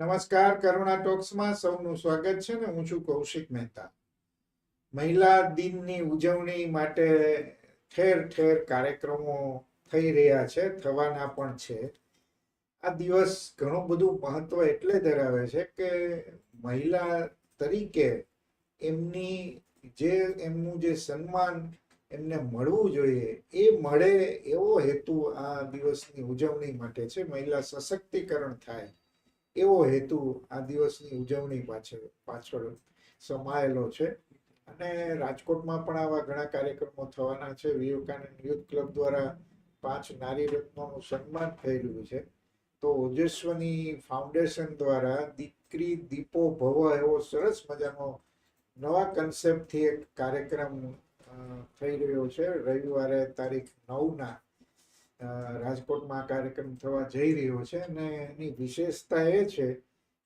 નમસ્કાર, કરુણા ટોક્સમાં સૌનું સ્વાગત છે ને હું છું કૌશિક મહેતા. મહિલા દિનની ઉજવણી માટે ઠેર ઠેર કાર્યક્રમો થઈ રહ્યા છે, થવાના પણ છે. આ દિવસ ઘણું બધું મહત્વ એટલે ધરાવે છે કે મહિલા તરીકે એમની જે, એમનું જે સન્માન એમને મળવું જોઈએ, એ મળે એવો હેતુ આ દિવસની ઉજવણી માટે છે. મહિલા સશક્તિકરણ થાય. એવો હેતુ આ દિવસની ઉજવણી પાછળ પાછળ સમાયેલો છે. અને રાજકોટમાં પણ આવા ઘણા કાર્યક્રમો થવાના છે. વિવેકાનંદ યુથ ક્લબ દ્વારા પાંચ નારી રત્નોનું સન્માન રહ્યું છે. તો ઓજસ્વની ફાઉન્ડેશન દ્વારા દીકરી દીપો ભવ એવો સરસ મજાનો નવા કન્સેપ્ટથી એક કાર્યક્રમ થઈ રહ્યો છે. રવિવારે તારીખ નવના રાજકોટમાં કાર્યક્રમ થવા જઈ રહ્યો છે અને એની વિશેષતા એ છે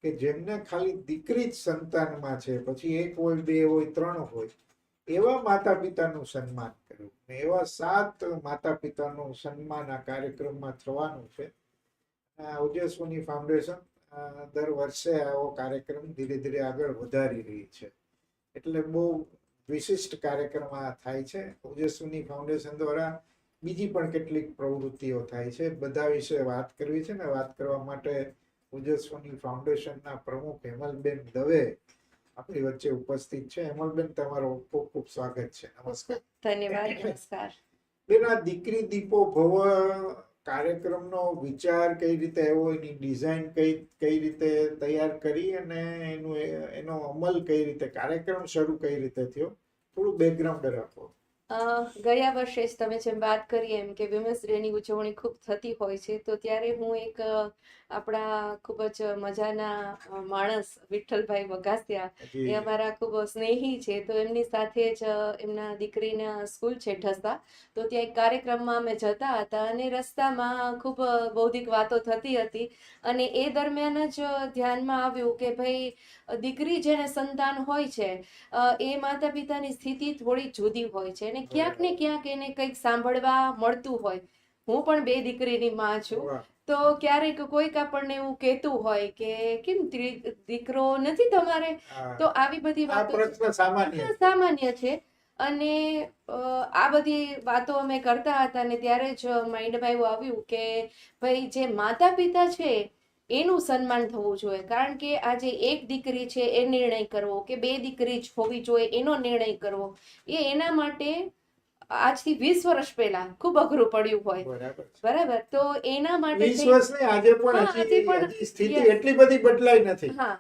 કે જેમને ખાલી દીકરી જ સંતાનમાં છે, પછી એક હોય, બે હોય, ત્રણ હોય, એવા માતા પિતાનું સન્માન કર્યું ને એવા સાત માતા પિતાનું સન્માન આ કાર્યક્રમમાં થવાનું છે. ઓજસ્વની ફાઉન્ડેશન દર વર્ષે આવો કાર્યક્રમ ધીરે ધીરે આગળ વધારી રહી છે. એટલે બહુ વિશિષ્ટ કાર્યક્રમ આ થાય છે. ઓજસ્વની ફાઉન્ડેશન દ્વારા બીજી પણ કેટલીક પ્રવૃત્તિઓ થાય છે. બધા વિશે વાત કરવી છે ને વાત કરવા માટે ઓજસ્વની ફાઉન્ડેશનના પ્રમુખ હેમલબેન દવે આપણી વચ્ચે ઉપસ્થિત છે. હેમલબેન તમારો ખૂબ ખૂબ સ્વાગત છે. નમસ્કાર. ધન્યવાદ નમસ્કાર. બેન આ દીકરી દીપો ભવ કાર્યક્રમનો વિચાર કઈ રીતે આવ્યો? એની ડિઝાઇન કઈ કઈ રીતે તૈયાર કરી અને એનું એનો અમલ કઈ રીતે કાર્યક્રમ શરૂ કઈ રીતે થયો? થોડું બેકગ્રાઉન્ડ અ, ગયા વર્ષે જ તમે જેમ વાત કરી એમ કે વિમેન્સ ડેની ઉજવણી ખૂબ થતી હોય છે, તો ત્યારે હું એક આપણા ખૂબ જ મજાના માણસ વિઠ્ઠલભાઈ વઘાસિયા એ અમારા ખૂબ સ્નેહી છે. તો એમની સાથે જ એમના દીકરીના સ્કૂલ છે ઢસા તો ત્યાં એક કાર્યક્રમમાં અમે જતા હતા અને રસ્તામાં ખૂબ બૌદ્ધિક વાતો થતી હતી. અને એ દરમિયાન જ ધ્યાનમાં આવ્યું કે ભાઈ દીકરી જેને સંતાન હોય છે એ માતા પિતાની સ્થિતિ થોડી જુદી હોય છે અને ક્યાંક ને ક્યાંક એને કંઈક સાંભળવા મળતું હોય. હું પણ બે દીકરીની માં છું. તો ક્યારેક કોઈક આપણને એવું કહેતું હોય કે કેમ દીકરો નથી તમારે? તો આવી બધી વાતો સામાન્ય છે. અને આ બધી વાતો અમે કરતા હતા ને ત્યારે જ માઇન્ડમાં એવું આવ્યું કે ભાઈ જે માતા પિતા છે એનું સન્માન થવું જોઈએ. કારણ કે આજે એક દીકરી છે એ નિર્ણય કરવો કે બે દીકરી જ હોવી જોઈએ એનો નિર્ણય કરવો. એ એના માટે આજથી વીસ વર્ષ પહેલા ખૂબ અઘરું પડ્યું હોય. બરાબર તો એના માટે વીસ વર્ષ વર્ષની આજે પણ- સ્થિતિ એટલી બધી બદલાઈ નથી. હા.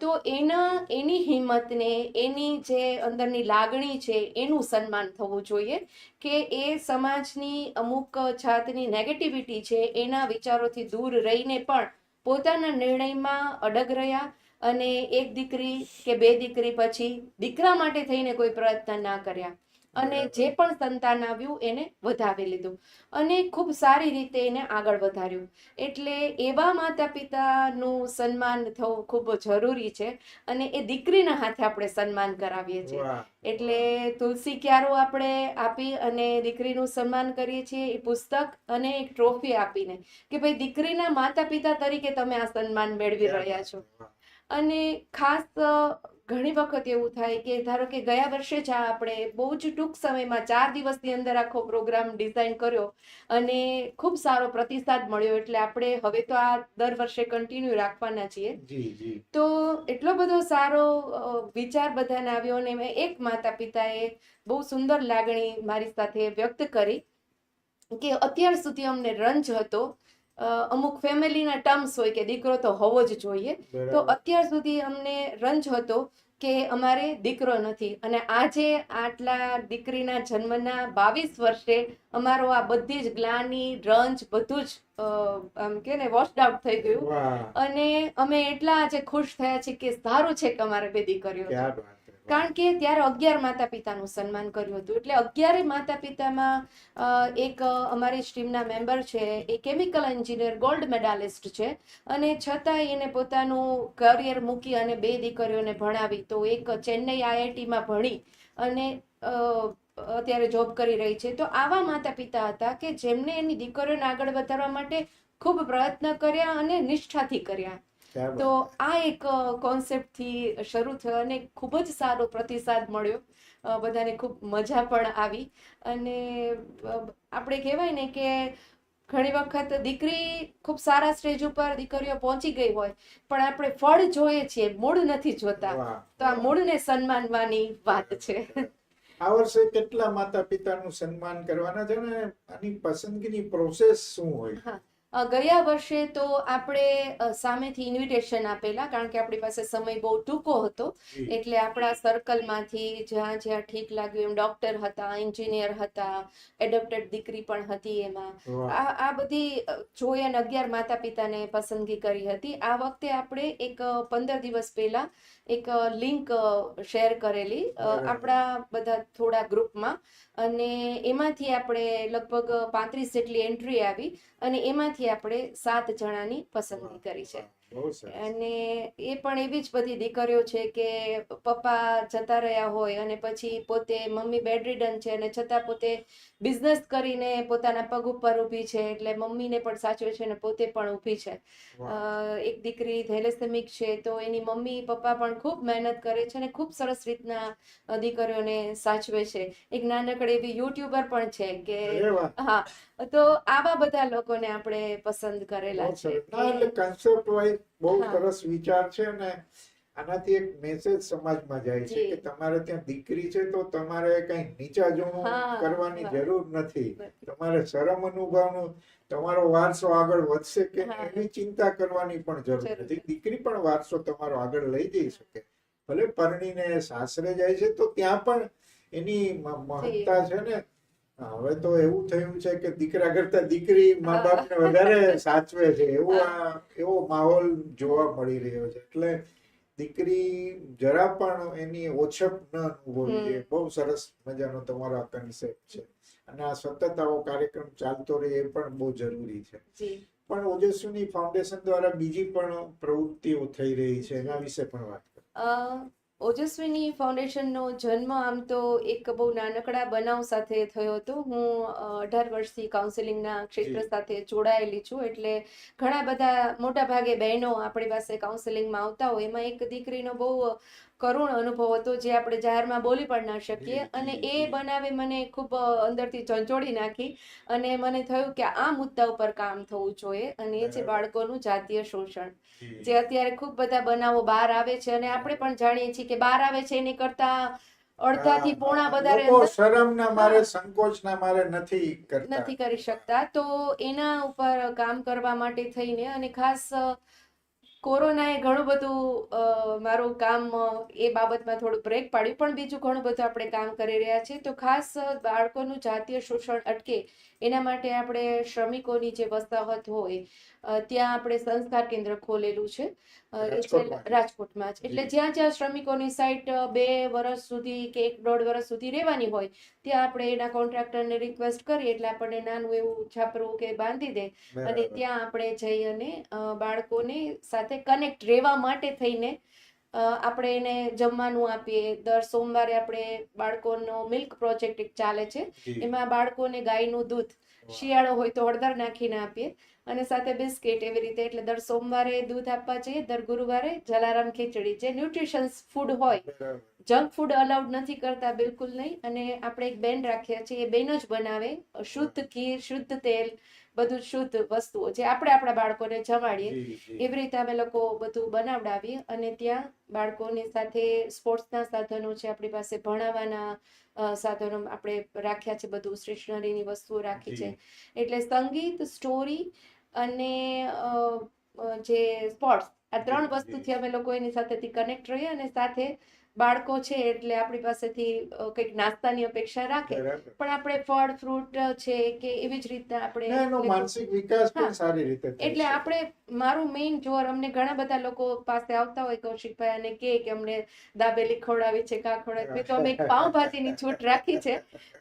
તો એના એની હિંમતને એની જે અંદરની લાગણી છે એનું સન્માન થવું જોઈએ કે એ સમાજની અમુક જાતની નેગેટિવિટી છે એના વિચારોથી દૂર રહીને પણ પોતાના નિર્ણયમાં અડગ રહ્યા અને એક દીકરી કે બે દીકરી પછી દીકરા માટે થઈને કોઈ પ્રયત્ન ના કર્યા. અને જે પણ સંતાન આવ્યું એને વધાવી લીધું. અને ખૂબ સારી રીતે એને આગળ વધાર્યું. એટલે એવા માતા પિતાનું સન્માન થવું ખૂબ જરૂરી છે અને એ દીકરીના હાથે આપણે સન્માન કરાવીએ છીએ. એટલે તુલસી ક્યારો આપણે આપી અને દીકરીનું સન્માન કરીએ છીએ એ પુસ્તક અને એક ટ્રોફી આપીને કે ભાઈ દીકરીના માતા પિતા તરીકે તમે આ સન્માન મેળવી રહ્યા છો. અને ખાસ ઘણી વખત એવું થાય કે ધારો કે ગયા વર્ષે જ આપણે બહુ જ ટૂંક સમયમાં ચાર દિવસની અંદર આખો પ્રોગ્રામ ડિઝાઇન કર્યો અને ખૂબ સારો પ્રતિસાદ મળ્યો. એટલે આપણે હવે તો આ દર વર્ષે કન્ટિન્યુ રાખવાના છીએ. તો એટલો બધો સારો વિચાર બધાને આવ્યો અને મેં એક માતા પિતાએ બહુ સુંદર લાગણી મારી સાથે વ્યક્ત કરી કે અત્યાર સુધી અમને રંજ હતો અમુક ફેમિલીના ટર્મ્સ હોય કે દીકરો તો હોવો જ જોઈએ. તો અત્યાર સુધી અમને રંજ હતો કે અમારે દીકરો નથી. અને આજે આટલા દીકરીના જન્મના બાવીસ વર્ષે અમારો આ બધી જ ગ્લાની રંજ બધું જ આમ કે ને વોશડ આઉટ થઈ ગયું. અને અમે એટલા આજે ખુશ થયા છીએ કે સારું છે કે અમારે બે દીકરીઓ. કારણ કે ત્યારે અગિયાર માતા પિતાનું સન્માન કર્યું હતું. એટલે અગિયારે માતા પિતામાં એક અમારી સ્ટ્રીમના મેમ્બર છે, એ કેમિકલ એન્જિનિયર, ગોલ્ડ મેડાલિસ્ટ છે. અને છતાંય એને પોતાનું કરિયર મૂકી અને બે દીકરીઓને ભણાવી. તો એક ચેન્નઈ આઈઆઈટીમાં ભણી અને અત્યારે જોબ કરી રહી છે. તો આવા માતા પિતા હતા કે જેમને એની દીકરીઓને આગળ વધારવા માટે ખૂબ પ્રયત્ન કર્યા અને નિષ્ઠાથી કર્યા. તો આ એક કોન્સેપ્ટથી શરૂ થયો અને ખૂબ જ સારો પ્રતિસાદ મળ્યો. બધાને ખૂબ મજા પણ આવી. અને આપણે કહેવાય ને કે ઘણી વખત દીકરી ખૂબ સારા સ્ટેજ ઉપર દીકરીઓ પહોંચી ગઈ હોય પણ આપણે ફળ જોઈએ છીએ મૂળ નથી જોતા. તો આ. મૂળને સન્માનવાની વાત છે. આ વર્ષે કેટલા માતા પિતાનું સન્માન કરવાના છે અને આની પસંદગીની પ્રોસેસ શું હોય? ગયા વર્ષે તો આપણે સામેથી ઇન્વિટેશન આપેલા કારણ કે આપણી પાસે સમય બહુ ટૂંકો હતો. એટલે આપણા સર્કલમાંથી જ્યાં જ્યાં ઠીક લાગ્યું એમ ડોક્ટર હતા એન્જિનિયર હતા એડોપ્ટેડ દીકરી પણ હતી એમાં. આ આ બધી જોઈ અને અગિયાર માતા પિતાને પસંદગી કરી હતી. આ વખતે આપણે એક પંદર દિવસ પહેલા એક લિંક શેર કરેલી. આપણા બધા થોડા ગ્રુપમાં અને એમાંથી આપણે લગભગ પાંત્રીસ જેટલી એન્ટ્રી આવી. અને એમાંથી આપણે સાત જણાની પસંદગી કરી છે. અને એ પણ એવી જ બધી દીકરીઓ છે કે પપ્પા જતા રહ્યા હોય અને પછી પોતે મમ્મી બેડરીડન છે અને છતાં પોતે બિઝનેસ કરીને પોતાના પગ ઉપર ઊભી છે એટલે મમ્મીને પણ સાચવે છે અને પોતે પણ ઊભી છે. એક દીકરી થેલેસેમિક છે તો એની મમ્મી પપ્પા પણ ખૂબ મહેનત કરે છે અને ખૂબ સરસ રીતના દીકરીઓને સાચવે છે. એક નાનકડી એવી યુટ્યુબર પણ છે કે હા તો આવા બધા લોકોને આપણે પસંદ કરેલા છે કન્સેપ્ટ ના, બહુ સરસ વિચાર છે અને આનાથી એક મેસેજ સમાજમાં જાય છે કે તમારે ત્યાં દીકરી છે તો તમારે કઈ નીચા જોવું કરવાની જરૂર નથી. તમારે શરમ અનુભવનું તમારો વારસો આગળ વધશે કે. એની ચિંતા કરવાની પણ જરૂર નથી. દીકરી પણ વારસો તમારો આગળ લઈ જઈ શકે. ભલે પરણીને સાસરે જાય છે તો ત્યાં પણ એની મહત્તા છે ને હવે તો એવું થયું છે કે દીકરા કરતા દીકરી મા. બાપને વધારે સાચવે છે એવું આ એવો માહોલ જોવા મળી રહ્યો છે. એટલે દીકરી જરા પણ એની ઓછપ ન અનુભવવી જોઈએ. બહુ સરસ મજાનો તમારો આ કન્સેપ્ટ છે. અને આ સતત આવો કાર્યક્રમ ચાલતો રહે એ પણ બહુ જરૂરી છે. પણ ઓજસ્વીની ફાઉન્ડેશન દ્વારા બીજી પણ પ્રવૃત્તિઓ થઈ રહી છે. એના વિશે પણ વાત કરો. ઓજસ્વીની ફાઉન્ડેશનનો જન્મ આમ તો એક બહુ નાનકડા બનાવ સાથે થયો હતો. હું અઢાર વર્ષથી કાઉન્સેલિંગના ક્ષેત્ર સાથે જોડાયેલી છું એટલે ઘણા બધા મોટા ભાગે બહેનો આપણી પાસે કાઉન્સેલિંગમાં આવતા હોય. એમાં એક દીકરીનો બહુ કરુણ અનુભવ હતો જે આપણે જાહેરમાં બોલી પણ ના શકીએ અને એ બનાવે મને ખૂબ અંદરથી ઝંઝોડી નાખી અને મને થયું કે આ મુદ્દા ઉપર કામ થવું જોઈએ અને એ છે. બાળકોનું જાતીય શોષણ જે અત્યારે ખૂબ બધા બનાવો બહાર આવે છે અને આપણે પણ જાણીએ છીએ કે બહાર આવે છે એની કરતા અડધાથી પોણા. વધારે શરમના મારે. સંકોચના મારે નથી કરતા નથી કરી શકતા તો એના ઉપર કામ કરવા માટે થઈને અને ખાસ કોરોનાએ ઘણું બધું મારું કામ એ બાબતમાં થોડું બ્રેક પાડ્યું. પણ બીજું ઘણું બધું આપણે કામ કરી રહ્યા છીએ. તો ખાસ બાળકોનું જાતીય શોષણ અટકે એના માટે આપણે શ્રમિકોની જે વસાહત હોય ત્યાં આપણે સંસ્કાર કેન્દ્ર ખોલેલું છે. રાજકોટમાં જ. એટલે જ્યાં જ્યાં શ્રમિકોની સાઈટ બે વર્ષ સુધી કે એક દોઢ વર્ષ સુધી રહેવાની હોય ત્યાં આપણે એના કોન્ટ્રાક્ટરને રિક્વેસ્ટ કરીએ એટલે આપણને નાનું એવું છાપરું કે બાંધી દે. અને ત્યાં આપણે જઈ અને બાળકોને સાથે કનેક્ટ રહેવા માટે થઈને આપણે એને જમવાનું આપીએ. દર સોમવારે આપણે બાળકોનો મિલ્ક પ્રોજેક્ટ એક ચાલે છે. એમાં બાળકોને ગાયનું દૂધ. શિયાળો હોય તો હળદર નાખીને આપીએ. અને સાથે બિસ્કિટ એવી રીતે એટલે દર સોમવારે દૂધ આપવા જઈએ દર ગુરુવારે જલારામ ખીચડી. જે ન્યુટ્રિશન્સ ફૂડ હોય જંક ફૂડ અલાઉડ નથી કરતા બિલકુલ નહીં. અને આપણે એક બેન રાખીએ છીએ એ બેન જ બનાવે. શુદ્ધ ઘી શુદ્ધ તેલ બધું શુદ્ધ વસ્તુઓ જે આપણે આપણા બાળકોને જમાડીએ. એવી રીતે અમે લોકો બધું બનાવડાવીએ. અને ત્યાં બાળકોની સાથે સ્પોર્ટ્સના સાધનો છે આપણી પાસે ભણાવવાના સાધનો આપણે રાખ્યા છે બધું સ્ટેશનરીની વસ્તુઓ રાખી છે. એટલે સંગીત સ્ટોરી અને જે સ્પોર્ટ્સ આ ત્રણ વસ્તુથી અમે લોકો એની સાથેથી કનેક્ટ રહીએ અને સાથે બાળકો છે એટલે આપણી પાસેથી કંઈક નાસ્તાની અપેક્ષા રાખે. પણ આપણે ફળ ફ્રૂટ છે કે એવી જ રીતના આપણે એનો માનસિક વિકાસ પણ સારી રીતે એટલે આપણે મારું મેઇન જોર અમને ઘણા બધા લોકો પાસે આવતા હોય કૌશિકભાઈ અને કે કે અમને દાબેલી ખવડાવી છે કા ખવડાવી તો અમે એક પાઉંભાજીની છૂટ રાખી છે.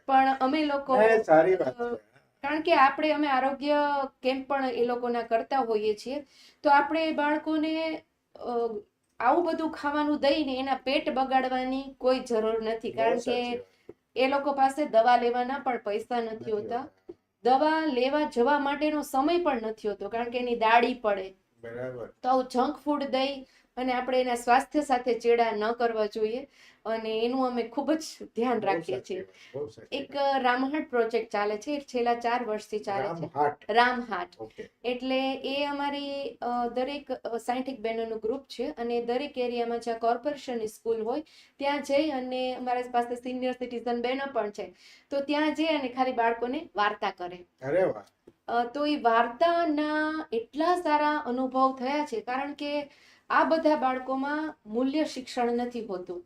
પણ અમે લોકો સારી વાત કારણ કે આપણે અમે આરોગ્ય કેમ્પ પણ એ લોકોના કરતા હોઈએ છીએ. તો આપણે બાળકોને આવું બધું ખાવાનું દઈને એના પેટ બગાડવાની કોઈ જરૂર નથી. કારણ કે એ લોકો પાસે દવા લેવાના પણ પૈસા નથી હોતા. દવા લેવા જવા માટેનો સમય પણ નથી હોતો કારણ કે એની દાડી પડે. બરાબર. તો આવું જંક ફૂડ દઈ અને આપણે એના સ્વાસ્થ્ય સાથે ચેડા ન કરવા જોઈએ અને એનું અમે ખૂબ જ ધ્યાન રાખીએ છીએ. એક રામહાટ પ્રોજેક્ટ ચાલે છે છેલ્લા ચાર વર્ષથી ચાલે છે. રામહાટ. એટલે એ અમારી દરેક સાયન્ટિક બહેનોનું ગ્રુપ છે અને દરેક એરિયામાં જ્યાં કોર્પોરેશનની સ્કૂલ હોય ત્યાં જઈ અને અમારા પાસે સિનિયર સિટીઝન બહેનો પણ છે તો ત્યાં જઈ અને ખાલી બાળકોને વાર્તા કરે. અરે વાહ. તો એ વાર્તાના એટલા સારા અનુભવ થયા છે કારણ કે આ બધા બાળકોમાં મૂલ્ય શિક્ષણ નથી હોતું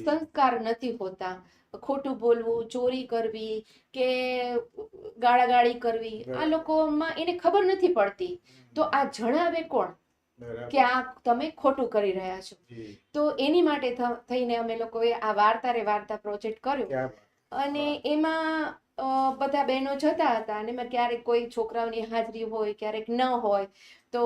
સંસ્કાર નથી હોતા. ખોટું બોલવું ચોરી કરવી કે ગાળાગાળી કરવી આ લોકોમાં એને ખબર નથી પડતી. તો આ જણાવે કોણ કે આ તમે ખોટું કરી રહ્યા છો? તો એની માટે થઈને અમે લોકોએ આ વાર્તા રે વાર્તા પ્રોજેક્ટ કર્યો. અને એમાં બધા બહેનો જતા હતા અને એમાં ક્યારેક કોઈ છોકરાઓની હાજરી હોય ક્યારેક ન હોય તો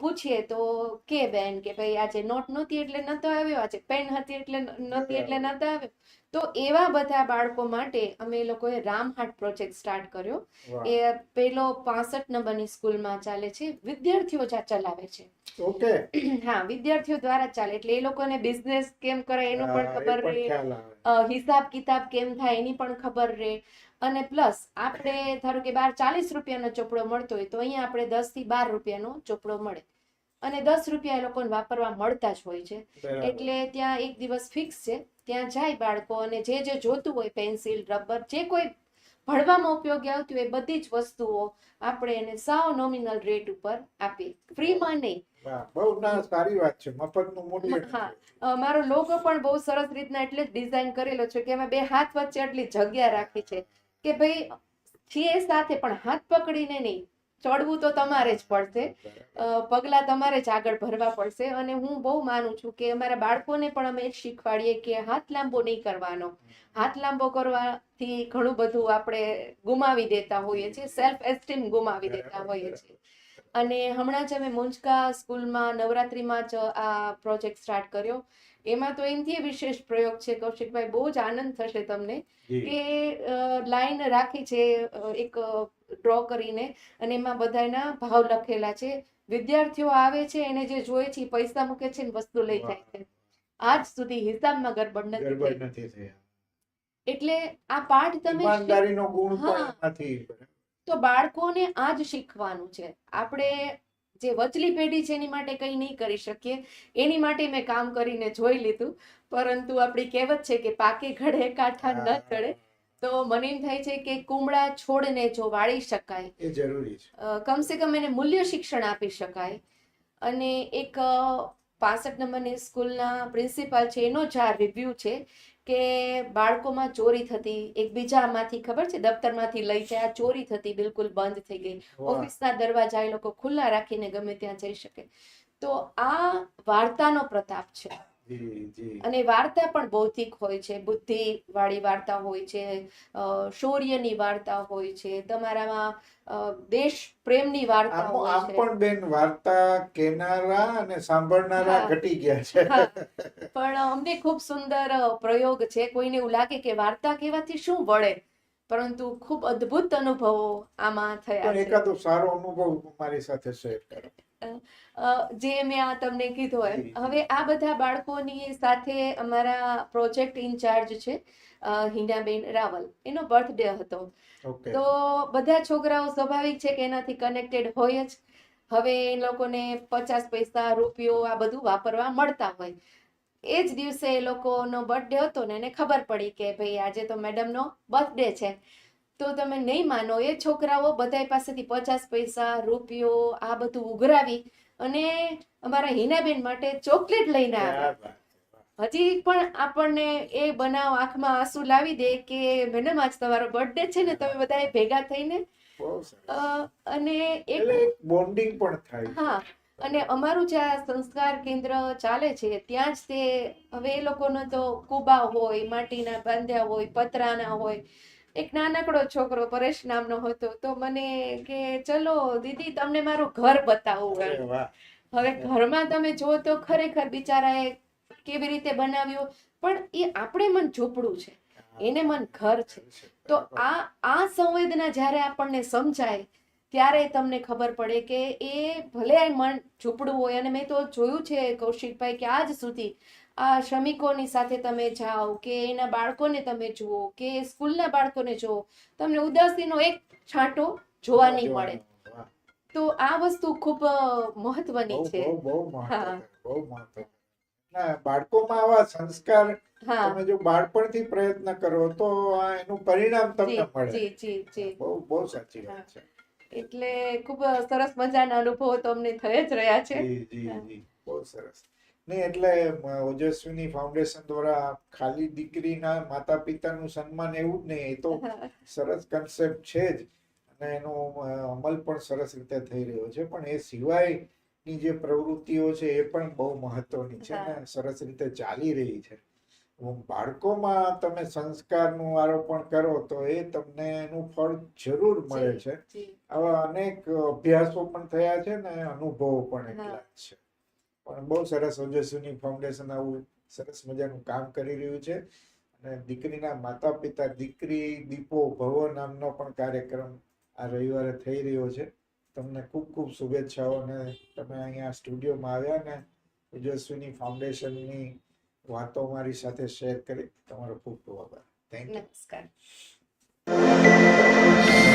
પૂછીએ તો કે બેન કે ભાઈ આજે નોટ નહોતી એટલે નતો આવ્યો આજે પેન હતી એટલે નહોતી એટલે નતો આવ્યો. તો એવા બધા બાળકો માટે અમે લોકોએ રામહાટ પ્રોજેક્ટ સ્ટાર્ટ કર્યો. એ પેલો પાસઠ નંબરની સ્કૂલમાં ચાલે છે વિદ્યાર્થીઓ જ ચલાવે છે. ઓકે. હા વિદ્યાર્થીઓ દ્વારા ચાલે એટલે એ લોકોને બિઝનેસ કેમ કરે એનું પણ ખબર રહે હિસાબ કિતાબ કેમ થાય એની પણ ખબર રહે અને પ્લસ આપણે ધારો કે બાર ચાલીસ રૂપિયાનો ચોપડો મળતો હોય તો અહીંયા આપણે દસથી બાર રૂપિયાનો ચોપડો મળે. અને દસ રૂપિયા એ લોકોને વાપરવા મળતા જ હોય છે. એટલે ત્યાં એક દિવસ ફિક્સ છે. ત્યાં જાય બાળકો અને જે જે જોતું હોય પેન્સિલ રબર જે કોઈ ભણવામાં ઉપયોગી આવતી હોય એ બધી જ વસ્તુઓ આપણે એને સાવ નોમિનલ રેટ ઉપર આપીએ. ફ્રીમાં નહીં. બહુ ના સારી વાત છે. મફતનું મૂલ્ય હા. મારો લોગો પણ બહુ સરસ રીતના એટલે જ ડિઝાઇન કરેલો છે કે એમાં બે હાથ વચ્ચે આટલી જગ્યા રાખી છે. કે ભાઈ છીએ સાથે પણ હાથ પકડીને નહીં, ચડવું તો તમારે જ પડશે. પગલાં તમારે જ આગળ ભરવા પડશે અને હું બહુ માનું છું કે અમારા બાળકોને પણ અમે જ શીખવાડીએ કે હાથ લાંબો નહીં કરવાનો. હાથ લાંબો કરવાથી ઘણું બધું આપણે ગુમાવી દેતા હોઈએ છીએ સેલ્ફ એસ્ટીમ ગુમાવી દેતા હોઈએ છીએ. અને હમણાં જ અમે મુંજકા સ્કૂલમાં નવરાત્રિમાં જ આ પ્રોજેક્ટ સ્ટાર્ટ કર્યો. એમાં તો એનથી વિશેષ પ્રયોગ છે કૌશિકભાઈ બહુ જ આનંદ થશે તમને કે લાઈન રાખી છે એક ડ્રો કરીને અને એમાં બધાના ભાવ લખેલા છે. વિદ્યાર્થીઓ આવે છે એને જે જોઈએ છે પૈસા મૂકે છે ને વસ્તુ લઈ જાય છે. આજ સુધી હિસાબમાં ગરબડ નથી થઈ એટલે આ પાઠ તમે ગુણ. નથી. તો બાળકોને આ જ શીખવાનું છે. આપણે જે વચલી પેઢી છે એની માટે કંઈ નહીં કરી શકીએ. એની માટે મેં કામ કરીને જોઈ લીધું. પરંતુ આપણી કહેવત છે કે પાકે ઘડે કાંઠા ન ચડે. તો મને એમ થાય છે કે કુમળા છોડને જો વાળી શકાય એ જરૂરી છે. કમસે કમ એને મૂલ્ય શિક્ષણ આપી શકાય. અને એક પાસઠ નંબરની સ્કૂલના પ્રિન્સિપાલ છે એનો જ આ રિવ્યુ છે. કે બાળકોમાં ચોરી થતી એકબીજામાંથી ખબર છે દફતરમાંથી લઈ જાય આ ચોરી થતી બિલકુલ બંધ થઈ ગઈ. ઓફિસના દરવાજા એ લોકો ખુલ્લા રાખીને ગમે ત્યાં જઈ શકે. તો આ વાર્તાનો પ્રતાપ છે. અને વાર્તા પણ બૌદ્ધિક હોય છે બુદ્ધિ વાળી વાર્તા હોય છે શૌર્યની વાર્તા હોય છે તમારામાં દેશ પ્રેમની વાર્તા હોય છે. પણ બેન વાર્તા કેનારા અને સાંભળનારા ઘટી ગયા છે. પણ અમને ખૂબ સુંદર પ્રયોગ છે. કોઈને એવું લાગે કે વાર્તા કહેવાથી શું વળે? પરંતુ ખૂબ અદ્ભુત અનુભવો આમાં થયા એકાદો સારો અનુભવ મારી સાથે શેર કરો. જે મેં આ તમને કીધું એમ. હવે આ બધા બાળકોની સાથે અમારા પ્રોજેક્ટ ઇન્ચાર્જ છે હિનાબેન રાવલ. એનો બર્થડે હતો. તો બધા છોકરાઓ સ્વાભાવિક છે કે એનાથી કનેક્ટેડ હોય જ. હવે એ લોકોને પચાસ પૈસા રૂપિયો આ બધું વાપરવા મળતા હોય. એ જ દિવસે એ લોકોનો બર્થડે હતો ને એને ખબર પડી કે ભાઈ આજે તો મેડમનો બર્થડે છે. તો તમે નહીં માનો એ છોકરાઓ બધા પાસેથી પચાસ પૈસા રૂપિયો આ બધું ઉઘરાવી અને અમારા હિનાબેન માટે ચોકલેટ લઈને વાહ. હજી પણ આપણને એ બનાવ આંખમાં આંસુ લાવી દે કે મેડમ આજ તમારો બર્થડે છે ને તમે બધાએ ભેગા થઈને અને એક બોન્ડિંગ પણ થાય હા અને અમારું જે આ સંસ્કાર કેન્દ્ર ચાલે છે ત્યાં જ તે હવે એ લોકોનો તો કુબા હોય માટીના બાંધ્યા હોય પતરાના હોય એક નાનકડો છોકરો પરેશ નામનો હતો તો મને કે ચલો દીદી તમને મારું ઘર બતાવું હવે ઘરમાં તમે જો તો ખરેખર બિચારાએ કેવી રીતે બનાવ્યું પણ એ આપણે મન ઝૂંપડું છે. એને મન ઘર છે. તો આ આ સંવેદના જ્યારે આપણને સમજાય ત્યારે તમને ખબર પડે કે એ ભલે મન ઝૂંપડું હોય અને મેં તો જોયું છે કૌશિકભાઈ કે આજ સુધી આ શ્રમિકોની સાથે તમે જાઓ કે એના બાળકોને તમે જુઓ કે સ્કૂલના બાળકોને જુઓ તમને ઉદાસીનો એક છાંટો જોવા નહીં મળે. તો આ વસ્તુ ખૂબ મહત્વની છે. બાળકોમાં આવા સંસ્કાર તમે જો બાળપણથી પ્રયત્ન કરો તો એનું પરિણામ તમને મળે. જી જી જી. બહુ બહુ સાચી વાત છે. એટલે ખૂબ સરસ મજાના અનુભવો તમને થઈ જ રહ્યા છે. જી જી જી. બહુ સરસ. નહીં એટલે ઓજસ્વીની ફાઉન્ડેશન દ્વારા ખાલી દીકરીના માતા પિતાનું સન્માન એવું જ નહીં એ તો સરસ કન્સેપ્ટ છે જ. અને એનો અમલ પણ સરસ રીતે થઈ રહ્યો છે. પણ એ સિવાયની જે પ્રવૃત્તિઓ છે એ પણ બહુ મહત્વની છે ને સરસ રીતે ચાલી રહી છે. બાળકોમાં તમે સંસ્કારનું આરોપણ કરો તો એ તમને એનું ફળ જરૂર મળે છે. આવા અનેક અભ્યાસો પણ થયા છે ને અનુભવો પણ. એટલા જ છે. બહુ સરસ ઓજસ્વીની ફાઉન્ડેશન આવું સરસ મજાનું કામ કરી રહ્યું છે. અને દીકરીના માતા પિતા દીકરી દીપો ભવો નામનો પણ કાર્યક્રમ આ રવિવારે થઈ રહ્યો છે. તમને ખૂબ ખૂબ શુભેચ્છાઓ અને તમે અહીંયા સ્ટુડિયોમાં આવ્યા ને ઓજસ્વીની ફાઉન્ડેશનની વાતો મારી સાથે શેર કરી. તમારો ખૂબ ખૂબ આભાર. થેન્ક યુ નમસ્કાર.